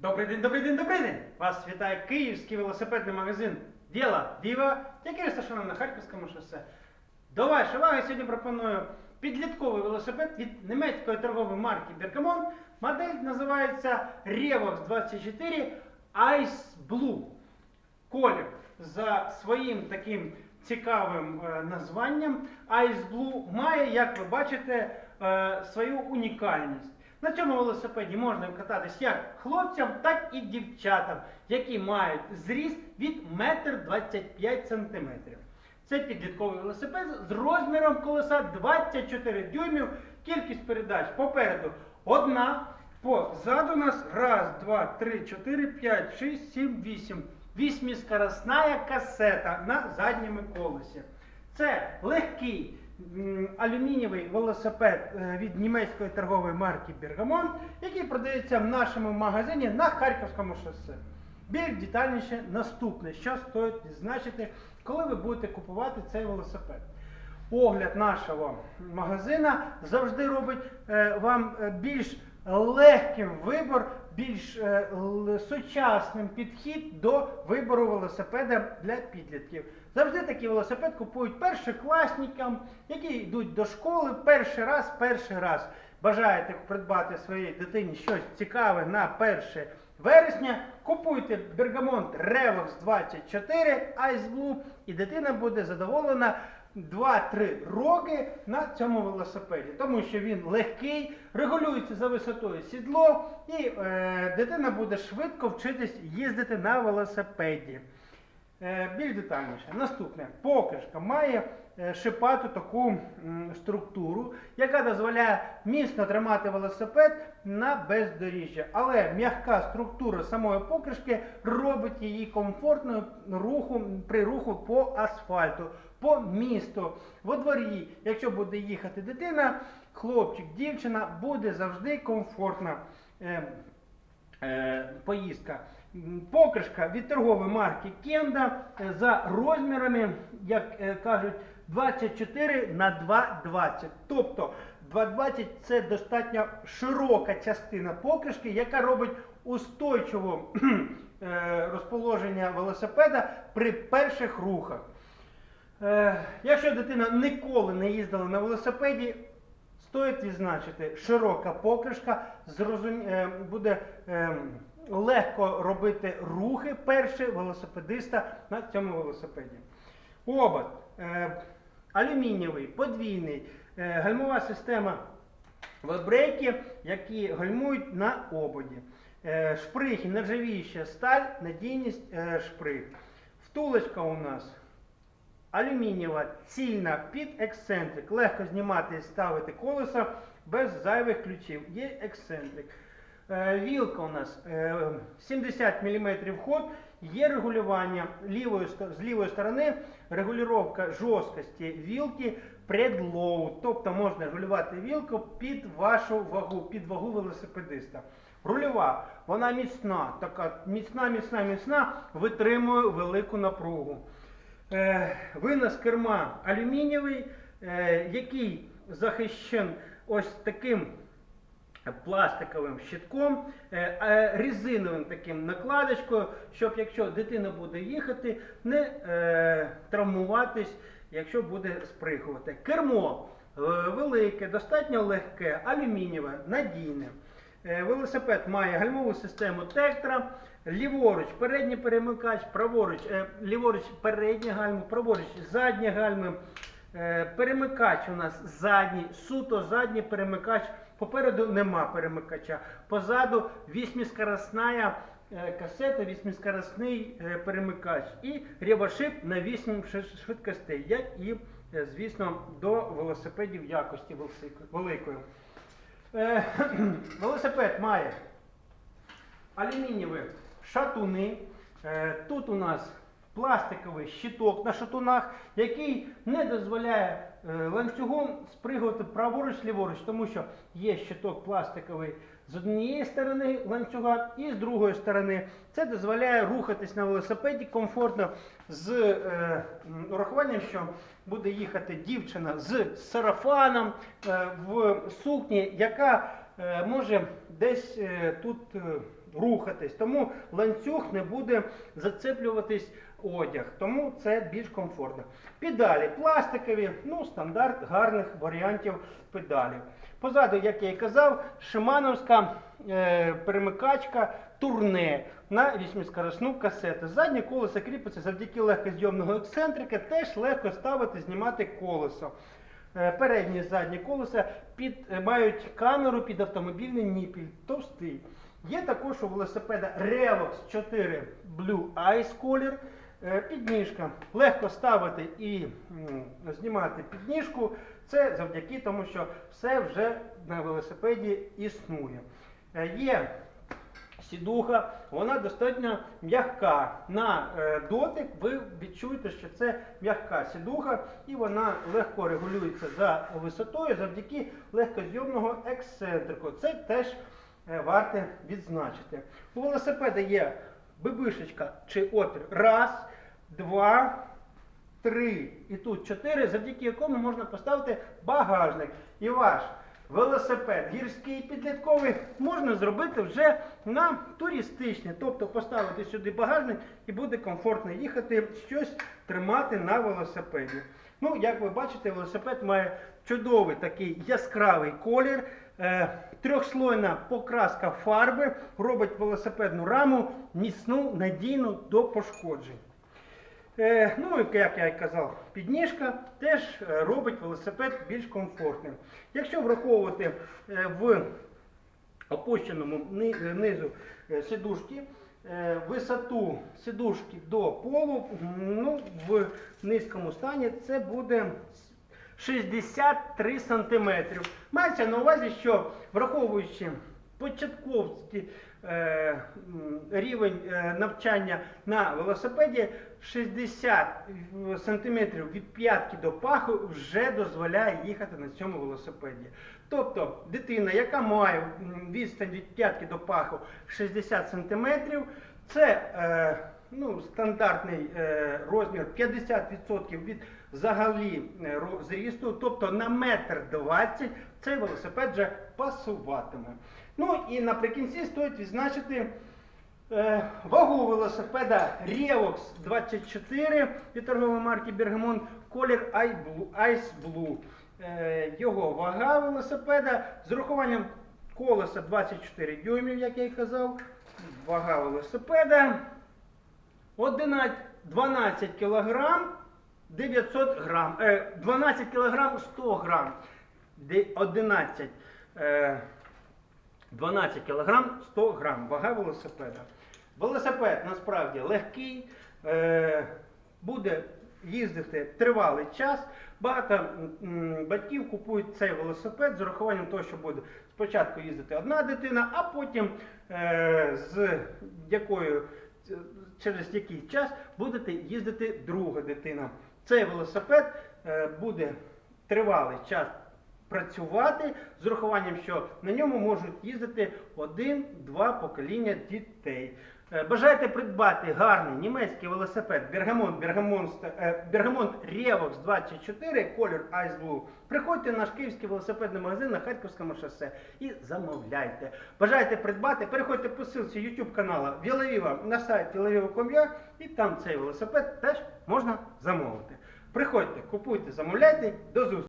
Добрий день, добрий день, добрий день! Вас вітає київський велосипедний магазин Діла Діва, який розташований на Харківському шосе. До вашої уваги сьогодні пропоную підлітковий велосипед від німецької торгової марки Bergamont. Модель називається Revox 24 Ice Blue. Колір за своїм таким цікавим е, названням Ice Blue має, як ви бачите, е, свою унікальність. На цьому велосипеді можна кататись як хлопцям, так і дівчатам, які мають зріст від 1,25 см. Це підлітковий велосипед з розміром колеса 24 дюймів. Кількість передач попереду одна. Позаду нас раз, два, три, чотири, п'ять, шість, сім, вісім. Вісьміскоростна касета на задньому колесі. Це легкий алюмінієвий велосипед е, від німецької торгової марки Bergamont, який продається в нашому магазині на Харківському шосе. Більш детальніше наступне, що стоїть відзначити, коли ви будете купувати цей велосипед. Огляд нашого магазина завжди робить е, вам е, більш легким вибор, більш сучасним підхід до вибору велосипеда для підлітків. Завжди такий велосипед купують першокласникам, які йдуть до школи перший раз, перший раз. Бажаєте придбати своїй дитині щось цікаве на 1 вересня, купуйте Bergamont Revox 24 Ice Blue і дитина буде задоволена 2-3 роки на цьому велосипеді, тому що він легкий, регулюється за висотою сідло, і е, дитина буде швидко вчитись їздити на велосипеді. Е, більш детальніше. Наступне. Покришка має е, шипату таку структуру, яка дозволяє міцно тримати велосипед на бездоріжжя. Але м'яка структура самої покришки робить її комфортною руху, при руху по асфальту, по місту, во дворі. Якщо буде їхати дитина, хлопчик, дівчина, буде завжди комфортна. Е, е, поїздка. Покришка від торгової марки Кенда е, за розмірами, як е, кажуть, 24 на 2,20. Тобто 2,20 це достатньо широка частина покришки, яка робить устойчиве розположення велосипеда при перших рухах. Е, якщо дитина ніколи не їздила на велосипеді, стоїть відзначити, широка покришка, буде е, легко робити рухи перші велосипедиста на цьому велосипеді. Обод е, алюмінієвий, подвійний, е, гальмова система вебрейки, які гальмують на ободі. Е, шприхи, нержавіюча сталь, надійність е, шприх. Втулочка у нас алюмінієва, цільна під ексцентрик. Легко знімати і ставити колеса без зайвих ключів. Є ексцентрик. Е, Вілка у нас е, 70 мм ход, є регулювання лівої, ст- з лівої сторони, регулювання жорсткості вілки предлоу. Тобто можна регулювати вілку під вашу вагу, під вагу велосипедиста. Рульова, вона міцна, така міцна, міцна, міцна, витримує велику напругу. Е, винос керма алюмінієвий, е, який захищен ось таким пластиковим щитком, е, е, резиновим таким накладочкою, щоб якщо дитина буде їхати, не е, травмуватись, якщо буде спригувати. Кермо е, велике, достатньо легке, алюмінієве, надійне. Е, Велосипед має гальмову систему тектора, ліворуч передній перемикач, праворуч, е, ліворуч переднє гальмо, праворуч заднє гальмо. Е, Перемикач у нас задній, суто задній перемикач. Попереду нема перемикача. Позаду вісьміскоростна е, касета, вісьміскоростний е, перемикач і ревошип на 8 швидкостей, як і, звісно, до велосипедів якості великої. Велосипед має алюмінієві шатуни. Тут у нас пластиковий щиток на шатунах, який не дозволяє е, ланцюгом спригувати праворуч ліворуч, тому що є щиток пластиковий з однієї сторони ланцюга і з другої сторони. Це дозволяє рухатись на велосипеді комфортно з е, урахуванням, що буде їхати дівчина з сарафаном е, в сукні, яка е, може десь е, тут е, рухатись, тому ланцюг не буде зацеплюватись одяг, тому це більш комфортно. Педалі пластикові, ну стандарт гарних варіантів педалів. Позаду, як я і казав, шимановська е, перемикачка турне на 8-скоросну касету. Заднє колесо кріпиться завдяки легкозйомного ексцентрика, теж легко ставити, знімати колесо. Е, Передні і задні колеса під, е, мають камеру під автомобільний ніпіль, товстий. Є також у велосипеда Revox 4 Blue Ice Color. Е, Підніжка. Легко ставити і знімати підніжку. Це завдяки тому, що все вже на велосипеді існує. Е, Є сідуха, вона достатньо м'яка. На е, дотик ви відчуєте, що це м'яка сідуха, і вона легко регулюється за висотою завдяки легкозйомного ексцентрику. Це теж варте відзначити. У велосипеда є бибишечка чи отвір. Раз, два, три і тут чотири, завдяки якому можна поставити багажник. І ваш велосипед гірський підлітковий можна зробити вже на туристичний. Тобто поставити сюди багажник і буде комфортно їхати, щось тримати на велосипеді. Ну, як ви бачите, велосипед має чудовий такий яскравий колір. Е, трьохслойна покраска фарби робить велосипедну раму міцну, надійну до пошкоджень. Е, ну, як я і казав, підніжка теж робить велосипед більш комфортним. Якщо враховувати е, в опущеному низу сидушки, висоту сидушки до полу, ну, в низькому стані це буде 63 см. Мається на увазі, що враховуючи початковий е, рівень е, навчання на велосипеді, 60 см від п'ятки до паху вже дозволяє їхати на цьому велосипеді. Тобто дитина, яка має відстань від п'ятки до паху 60 см, це е, ну, стандартний е, розмір 50% від взагалі е, зрісту, тобто на метр 20 цей велосипед вже пасуватиме. Ну і наприкінці стоїть відзначити е, вагу велосипеда Revox 24 від торгової марки Bergamont колір Ice Blue. Е, його вага велосипеда з урахуванням колеса 24 дюймів, як я і казав. Вага велосипеда 11, 12 кілограм 900 грам. Е, 12 кілограм 100 грам. Де- 11, е, 12 кілограм 100 грам. Вага велосипеда. Велосипед насправді легкий, е, буде їздити тривалий час. Багато батьків купують цей велосипед з урахуванням того, що буде спочатку їздити одна дитина, а потім е, з якою через який час будете їздити друга дитина. Цей велосипед е, буде тривалий час працювати з урахуванням, що на ньому можуть їздити один-два покоління дітей. Е, Бажаєте придбати гарний німецький велосипед Bergamont, е, Revox 24, колір Ice Blue. Приходьте в наш київський велосипедний магазин на Харківському шосе і замовляйте. Бажаєте придбати, переходьте по ссылці YouTube каналу Віловіва на сайт vilaviva.com.ua і там цей велосипед теж можна замовити. Приходьте, купуйте, замовляйте. До зустрічі!